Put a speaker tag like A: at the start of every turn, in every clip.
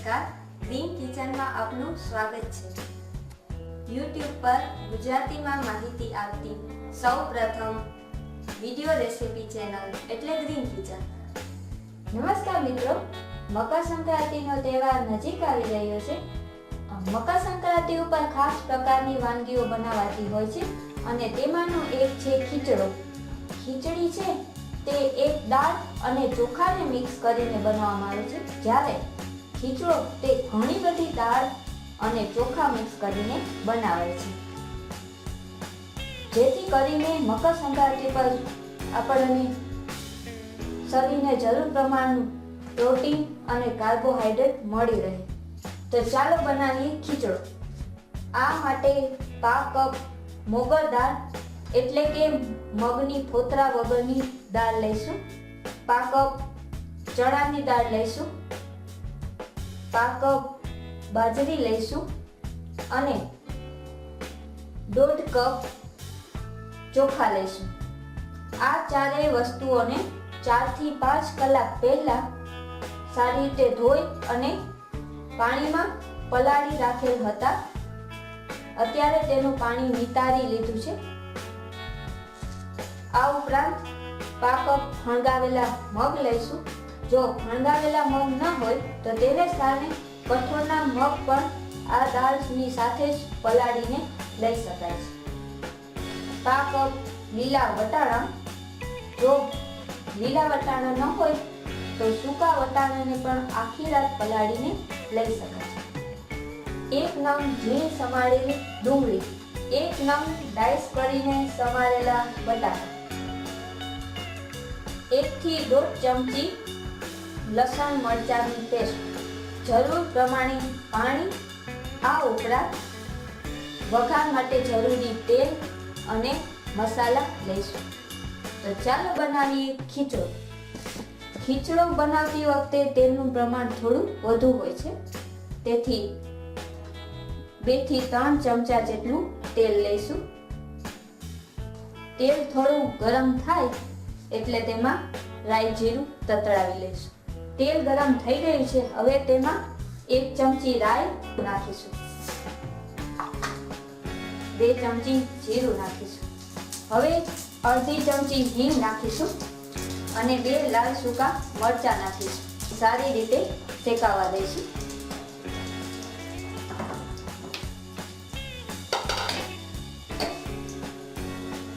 A: નમસ્કાર ગ્રીન કિચનમાં આપનું સ્વાગત છે. યુટ્યુબ પર ગુજરાતીમાં માહિતી આપતી સૌ પ્રથમ વિડિયો રેસિપી ચેનલ એટલે ગ્રીન કિચન નમસ્કાર મિત્રો, મકર સંક્રાંતિનો તહેવાર નજીક આવી રહ્યો છે. મકર સંક્રાંતિ ઉપર ખાસ પ્રકારની વાનગીઓ બનાવાતી હોય છે અને તેમાંનો એક છે ખીચડો. ખીચડી છે તે એક દાળ અને ચોખાને મિક્સ કરીને બનાવવામાં આવે છે. જ્યારે ખીચડો તે ઘણી બધી દાળ અને ચોખા મિક્સ કરીને બનાવે છે. જેથી કરીને મકર સંક્રાંતિ પર આપણને શરીરને જરૂર પ્રમાણનું પ્રોટીન અને કાર્બોહાઈડ્રેટ મળી રહે. તો ચાલો બનાવીએ ખીચડો. આ માટે પા કપ મોગર દાળ એટલે કે મગની ફોતરા વગરની દાળ લઈશું. પા કપ ચણાની દાળ લઈશું. પા કપ બાજરી લઈશું અને દોઢ કપ ચોખા લઈશું. આ ચારેય વસ્તુઓને ચારથી પાંચ કલાક પહેલા સારી રીતે ધોઈ અને પાણીમાં પલાળી રાખેલ હતા. અત્યારે તેનું પાણી નિતારી લીધું છે. આ ઉપરાંત પાક ફણગાવેલા મગ લઈશું. જો ફણગાવેલા મગ ન હોય, તો તેને સ્થાને કઠોળના મગ પણ આ દાળની સાથે જ પલાળીને લઈ શકાય છે. પાક લીલા વટાણા, જો લીલા વટાણા ન હોય, તો સૂકા વટાણાને પણ આખી રાત પલાળીને લઈ શકાય છે. એક નંગ ઝીણ સમારેલી ડુંગળી, એક નંગ ડાઈસ કરીને સમારેલા બટાકા, એકથી દોઢ ચમચી લસણ, મરચાંની પેસ્ટ જરૂર પ્રમાણે પાણી આ ઉપરાંત વઘાર માટે જરૂરી તેલ અને મસાલા લઈશું. તો ચાલો બનાવીએ ખીચડો. ખીચડો બનાવતી વખતે તેલનું પ્રમાણ થોડું વધુ હોય છે. તેથી બેથી ત્રણ ચમચા જેટલું તેલ લઈશું. તેલ થોડું ગરમ થાય એટલે તેમાં રાઈ જીરું તતડાવી લઈશું. તેલ ગરમ થઈ ગયું છે. હવે તેમાં એક ચમચી રાઈ નાખીશું. બે ચમચી જીરું નાખીશું. હવે અડધી ચમચી હિંગ નાખીશું અને બે લાલ સૂકા મરચા નાખીશું. સારી રીતે શેકાવા દઈશું.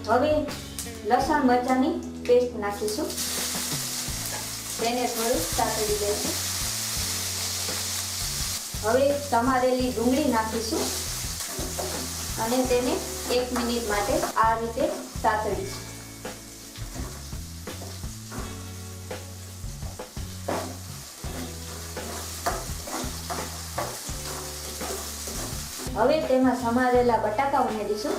A: હવે લસણ મરચાંની પેસ્ટ નાખીશું. તેને થોડું સાતળી દઈશું હવે સમારેલી ડુંગળી નાખીશું અને તેને એક મિનિટ માટે આ રીતે સાતળીશું હવે તેમાં સમારેલા બટાકા ઉમેરીશું.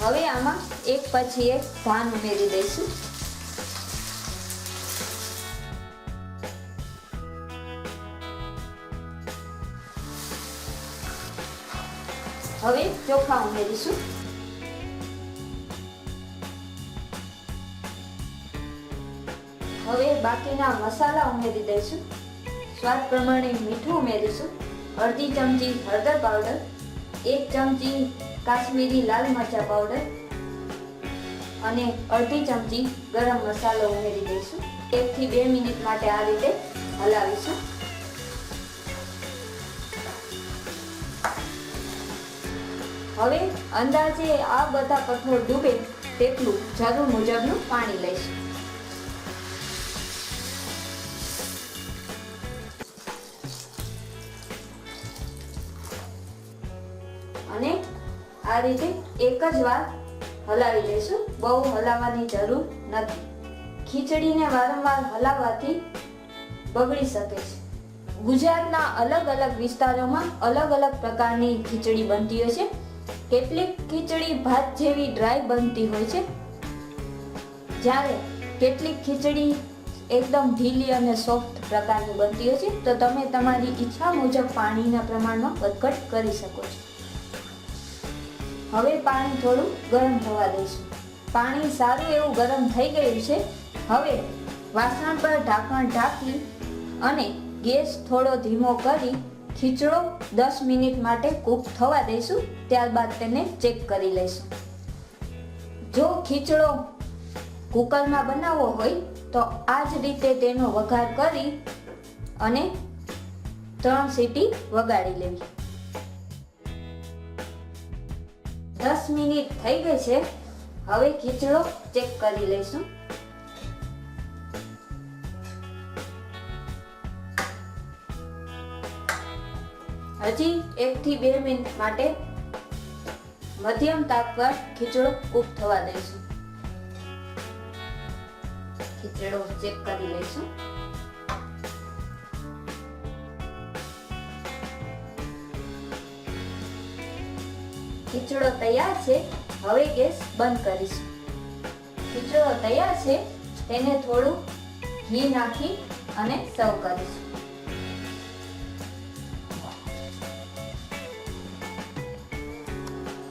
A: હવે આમાં એક પછી એક ધાન ઉમેરી દઈશું. હવે ચોખા ઉમેરીશું. હવે બાકીના મસાલા ઉમેરી દઈશું. સ્વાદ પ્રમાણે મીઠું ઉમેરીશું. અડધી ચમચી હળદર પાવડર, એક ચમચી કાશ્મીરી લાલ મરચા પાવડર અને અડધી ચમચી ગરમ મસાલો ઉમેરી દઈશું. એકથી બે મિનિટ માટે આ રીતે હલાવીશું. હવે અંદાજે આ બધા કઠોળ ડૂબે તેટલું જરૂર મુજબનું પાણી લઈશું. આ રીતે એક જ વાર હલાવી લેશું બહુ હલાવવાની જરૂર નથી. ખીચડીને વારંવાર હલાવવાથી બગડી શકે છે. ગુજરાતના અલગ અલગ વિસ્તારોમાં અલગ અલગ પ્રકારની ખીચડી બનતી હોય છે. કેટલીક ખીચડી ભાત જેવી ડ્રાય બનતી હોય છે. જ્યારે કેટલીક ખીચડી એકદમ ઢીલી અને સોફ્ટ પ્રકારની બનતી હોય છે. તો તમે તમારી ઈચ્છા મુજબ પાણીના પ્રમાણમાં વધઘટ કરી શકો છો. હવે પાણી થોડું ગરમ થવા દઈશું. પાણી સારું એવું ગરમ થઈ ગયું છે. હવે વાસણ પર ઢાંકણ ઢાંકી અને ગેસ થોડો ધીમો કરી ખીચડો દસ મિનિટ માટે કૂક થવા દઈશું. ત્યારબાદ તેને ચેક કરી લઈશું. જો ખીચડો કુકરમાં બનાવવો હોય તો આ જ રીતે તેનો વઘાર કરી અને ત્રણ સીટી વગાડી લેવી. દસ મિનિટ થઈ ગઈ છે. હવે ખીચડો ચેક કરી લઈશું. હજી એક થી બે મિનિટ માટે મધ્યમ તાપ પર ખીચડો કૂક થવા દઈશું. ખીચડો ચેક કરી લઈશું. ખીચડો તૈયાર છે, હવે ગેસ બંધ કરીશું. ખીચડો તૈયાર છે, તેને થોડું ઘી નાખી અને સર્વ કરીશું.